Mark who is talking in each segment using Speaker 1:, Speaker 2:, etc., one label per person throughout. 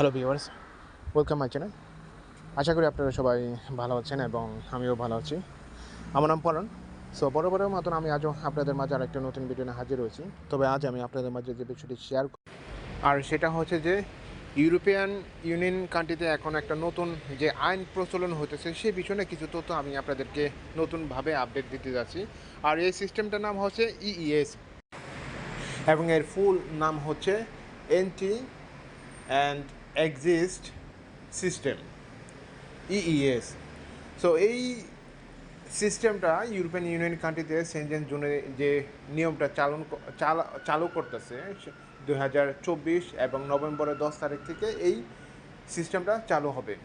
Speaker 1: Hello viewers welcome my channel আশা করি আপনারা সবাই ভালো আছেন এবং আমিও ভালো আছি। আমার নাম পরান সো বরাবরের মতন আমি আজও আপনাদের মাঝে আর একটা নতুন ভিডিও নিয়ে হাজির হয়েছি। তবে আজ আমি আপনাদের মাঝে যে বিষয়টি শেয়ার আর সেটা হচ্ছে যে ইউরোপিয়ান ইউনিয়ন কান্ট্রিতে এখন একটা নতুন যে আইন প্রচলন হতেছে সেই বিষয়ে কিছু তথ্য আমি আপনাদেরকে নতুনভাবে আপডেট দিতে যাচ্ছি। আর এই সিস্টেমটার নাম হচ্ছে ইইএস এবং এর ফুল নাম হচ্ছে entry and exit system EES so এই সিস্টেমটা ইউরোপিয়ান ইউনিয়ন কান্ট্রিতে সেনজেন জোনে যে নিয়মটা চালন চালা- চালু করতেছে দু হাজার চব্বিশ এবং নভেম্বরের দশ তারিখ থেকে এই সিস্টেমটা চালু হবে।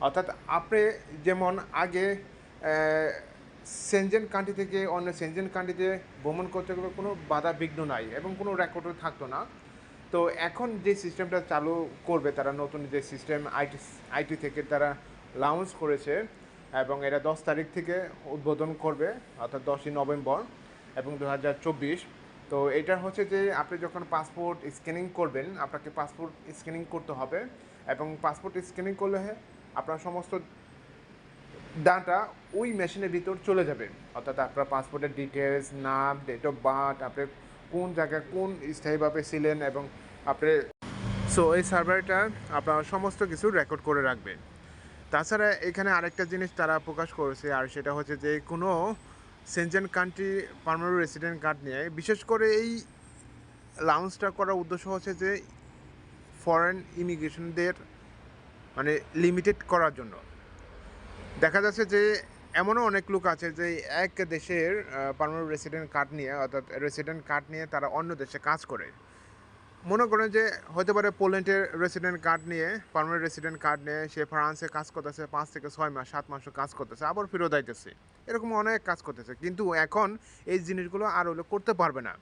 Speaker 1: অর্থাৎ আপনি যেমন আগে সেনজেন কান্ট্রি থেকে অন্য সেনজেন কান্ট্রিতে ভ্রমণ করতে গেলে কোনো বাধা বিঘ্ন নাই এবং কোনো রেকর্ডও থাকতো না। তো এখন যে সিস্টেমটা চালু করবে, তারা নতুন যে সিস্টেম আইটি আইটি থেকে তারা লঞ্চ করেছে এবং এটা দশ তারিখ থেকে উদ্বোধন করবে, অর্থাৎ দশই নভেম্বর এবং দু হাজার চব্বিশ। তো এটা হচ্ছে যে আপনি যখন পাসপোর্ট স্ক্যানিং করবেন, আপনাকে পাসপোর্ট স্ক্যানিং করতে হবে এবং পাসপোর্ট স্ক্যানিং করলে আপনার সমস্ত ডাটা ওই মেশিনের ভিতর চলে যাবে। অর্থাৎ আপনার পাসপোর্টের ডিটেলস নাম ডেট অফ বার্থ আপনি কোন জায়গায় কোন স্থায়ীভাবে ছিলেন এবং আপনি সো এই সার্ভারটা আপনার সমস্ত কিছু রেকর্ড করে রাখবে তাছাড়া এখানে আরেকটা জিনিস তারা প্রকাশ করেছে, আর সেটা হচ্ছে যে কোনো Schengen country permanent resident card নিয়ে, বিশেষ করে এই লাউন্সটা করার উদ্দেশ্য হচ্ছে যে ফরেন ইমিগ্রেশনদের মানে লিমিটেড করার জন্য। দেখা যাচ্ছে যে এমনও অনেক লোক আছে যে এক দেশের পার্মানেন্ট রেসিডেন্ট কার্ড নিয়ে, অর্থাৎ রেসিডেন্ট কার্ড নিয়ে তারা অন্য দেশে কাজ করে। মনে করেন যে হতে পারে পোল্যান্ডের রেসিডেন্ট কার্ড নিয়ে পার্মানেন্ট রেসিডেন্ট কার্ড নিয়ে সে ফ্রান্সে কাজ করতেছে, পাঁচ থেকে ছয় মাস, সাত মাসও কাজ করতেছে, আবার ফেরত আইতেছে। এরকম অনেক কাজ করতেছে। কিন্তু এখন এই জিনিসগুলো আর হলো করতে পারবে না।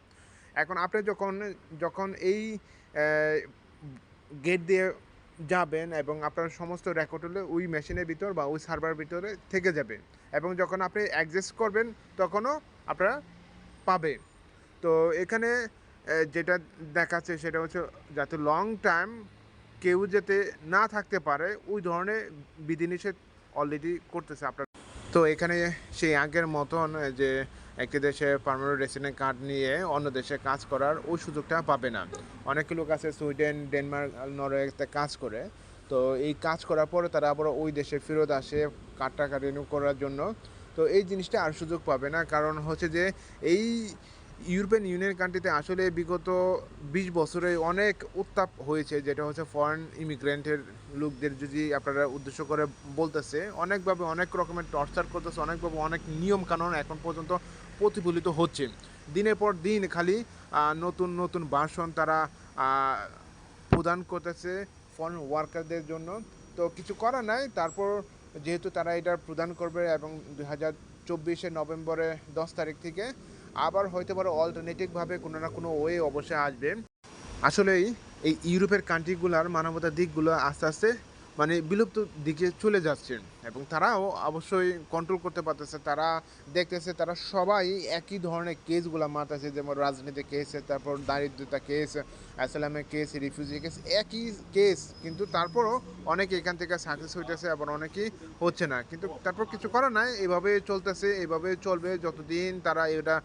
Speaker 1: এখন আপনি যখন যখন এই গেট দিয়ে যাবেন এবং আপনার সমস্ত রেকর্ড হলে ওই মেশিনের ভিতর বা ওই সার্ভার ভিতরে থেকে যাবে। এবং যখন আপনি অ্যাডজাস্ট করবেন, তখনও আপনারা পাবে। তো এখানে যেটা দেখাচ্ছে সেটা হচ্ছে যাতে লং টাইম কেউ যাতে না থাকতে পারে, ওই ধরনের বিধিনিষেধ অলরেডি করতেছে আপনার। তো এখানে সেই আগের মতন যে একটি দেশে পারমানেন্ট রেসিডেন্ট কার্ড নিয়ে অন্য দেশে কাজ করার ওই সুযোগটা পাবে না। অনেক লোক আছে সুইডেন, ডেনমার্ক নরওয়েতে কাজ করে। তো এই কাজ করার পরে তারা আবার ওই দেশে ফেরত আসে কার্ডটা রিনিউ করার জন্য। তো এই জিনিসটা আর সুযোগ পাবে না। কারণ হচ্ছে যে এই ইউরোপিয়ান ইউনিয়ন কান্ট্রিতে আসলে বিগত বিশ বছরে অনেক উত্তাপ হয়েছে, যেটা হচ্ছে ফরেন ইমিগ্রেন্টের লোকদের যদি আপনারা উদ্দেশ্য করে বলতেছে, অনেকভাবে অনেক রকমের টর্চার করতেছে, অনেকভাবে অনেক নিয়ম কানুন এখন পর্যন্ত প্রতিফলিত হচ্ছে। দিনের পর দিন খালি নতুন নতুন ভাষণ তারা প্রদান করতেছে ফরেন ওয়ার্কারদের জন্য। তো কিছু করার নাই, তারপর যেহেতু তারা এটা প্রদান করবে এবং দুই হাজার চব্বিশে নভেম্বরে দশ তারিখ থেকে আবার হয়তো পারে অল্টারনেটিভভাবে কোনো না কোনো ওয়ে অবশ্যই আসবে। আসলেই এই ইউরোপের কান্ট্রিগুলার মানবতার দিকগুলো আস্তে আস্তে মানে বিলুপ্ত দিকে চলে যাচ্ছে এবং তারাও অবশ্যই কন্ট্রোল করতে পারতেছে। তারা দেখতেছে, তারা সবাই একই ধরনের কেসগুলো মারতেছে, যেমন রাজনীতি কেস তারপর দারিদ্রতা কেস অ্যাসালামের কেস রিফিউজি কেস একই কেস কিন্তু তারপরও অনেকে এখান থেকে সাকসেস হইতেছে, আবার অনেকেই হচ্ছে না। কিন্তু তারপর কিছু করার নাই, এভাবে চলতেছে, এভাবে চলবে যতদিন তারা এটা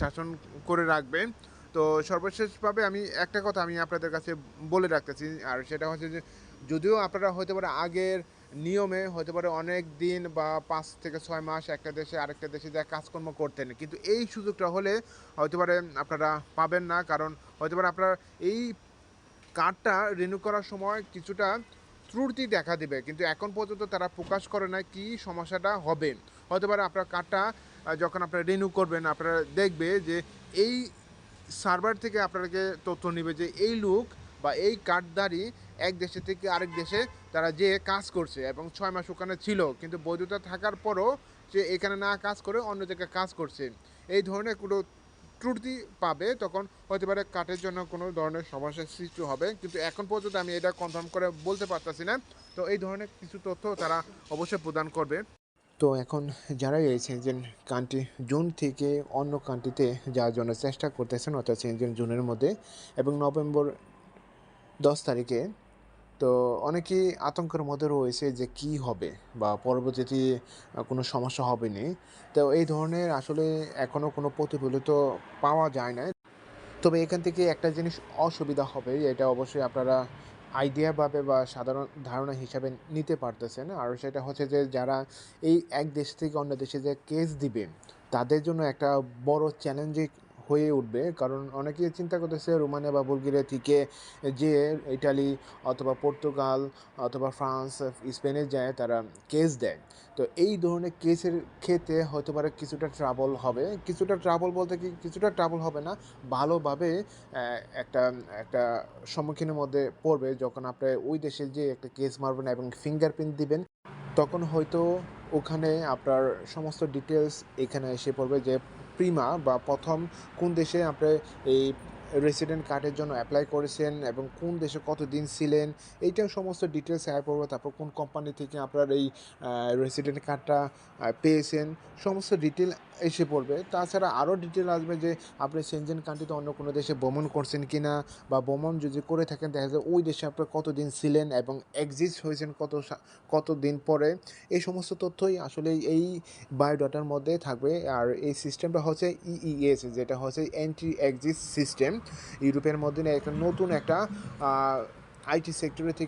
Speaker 1: শাসন করে রাখবে। তো সর্বশেষভাবে আমি একটা কথা আমি আপনাদের কাছে বলে রাখতেছি, আর সেটা হচ্ছে যে যদিও আপনারা হতে পারে আগের নিয়মে হতে পারে অনেক দিন বা পাঁচ থেকে ছয় মাস একটা দেশে আরেকটা দেশে যা কাজকর্ম করতেন। কিন্তু এই সুযোগটা হলে হতে পারে আপনারা পাবেন না। কারণ হতে পারে আপনারা এই কার্ডটা রিনিউ করার সময় কিছুটা ত্রুটি দেখা দেবে। কিন্তু এখন পর্যন্ত তারা প্রকাশ করে না কি সমস্যাটা হবে। হতে পারে আপনার কার্ডটা যখন আপনারা রিনিউ করবেন, আপনারা দেখবে যে এই সার্ভার থেকে আপনাকে তথ্য নেবে যে এই লোক বা এই কার্ডধারী এক দেশে থেকে আরেক দেশে তারা যে কাজ করছে এবং ছয় মাস ওখানে ছিল, কিন্তু বৈধতা থাকার পরও সে এখানে না কাজ করে অন্য জায়গায় কাজ করছে। এই ধরনের কোনো ত্রুটি পাবে তখন হতে পারে কাঠের জন্য কোনো ধরনের সমস্যার সৃষ্টি হবে, কিন্তু এখন পর্যন্ত আমি এটা কনফার্ম করে বলতে পারতাছি না। তো এই ধরনের কিছু তথ্য তারা অবশ্যই প্রদান করবে। তো এখন যারা এই সেনজেন কান্ট্রি জুন থেকে অন্য কান্ট্রিতে যাওয়ার জন্য চেষ্টা করতেছেন, অর্থাৎ জুনের মধ্যে, এবং নভেম্বর দশ তারিখে তো অনেকেই আতঙ্কের মধ্যে রয়েছে যে কী হবে বা পরবর্তীতে কোনো সমস্যা হবে নি। তো এই ধরনের আসলে এখনও কোনো প্রতিফলিত পাওয়া যায় না তবে এখান থেকে একটা জিনিস অসুবিধা হবে এটা অবশ্যই আপনারা আইডিয়াভাবে বা সাধারণ ধারণা হিসাবে নিতে পারতেছেন। আর সেটা হচ্ছে যে যারা এই এক দেশ থেকে অন্য দেশে যে কেস দিবে, তাদের জন্য একটা বড় চ্যালেঞ্জিং হয়ে উঠবে। কারণ অনেকেই চিন্তা করতেছে রোমানিয়া বা বুলগেরিয়া থেকে যেয়ে ইটালি অথবা পর্তুগাল অথবা ফ্রান্স, স্পেনে যায় তারা কেস দেয়। তো এই ধরনের কেসের ক্ষেত্রে হতে পারে কিছুটা ট্রাবল হবে। কিছুটা ট্রাবল বলতে কি কিছুটা ট্রাবল হবে না। ভালোভাবে একটা একটা সম্মুখীনের মধ্যে পড়বে যখন আপনি ওই দেশে যেয়ে একটা কেস মারবেন এবং ফিঙ্গারপ্রিন্ট দিবেন। তখন হয়তো ওখানে আপনার সমস্ত ডিটেলস এখানে এসে পড়বে যে প্রিমা বা প্রথম কোন দেশে আপনি এই রেসিডেন্ট কার্ডের জন্য অ্যাপ্লাই করেছেন এবং কোন দেশে কত দিন ছিলেন, এইটাও সমস্ত ডিটেলস শেয়ার করব তারপর কোন কোম্পানি থেকে আপনার এই রেসিডেন্ট কার্ডটা পেয়েছেন, সমস্ত ডিটেইল এসে পড়বে। তাছাড়া আরও ডিটেল আসবে যে, আপনি সেনজেন কান্ট্রিতে অন্য কোনো দেশে ভ্রমণ করছেন কি না বা ভ্রমণ যদি করে থাকেন, দেখা যায় ওই দেশে আপনার কতদিন ছিলেন এবং এক্সিস্ট হয়েছেন কত সা, কতদিন পরে। এই সমস্ত তথ্যই আসলে এই বায়োডাটার মধ্যে থাকবে। আর এই সিস্টেমটা হচ্ছে ইইএস যেটা হচ্ছে এন্ট্রি এক্সিস্ট সিস্টেম। ইউরোপের মধ্যে একটা নতুন একটা আইটি সেক্টরে থেকে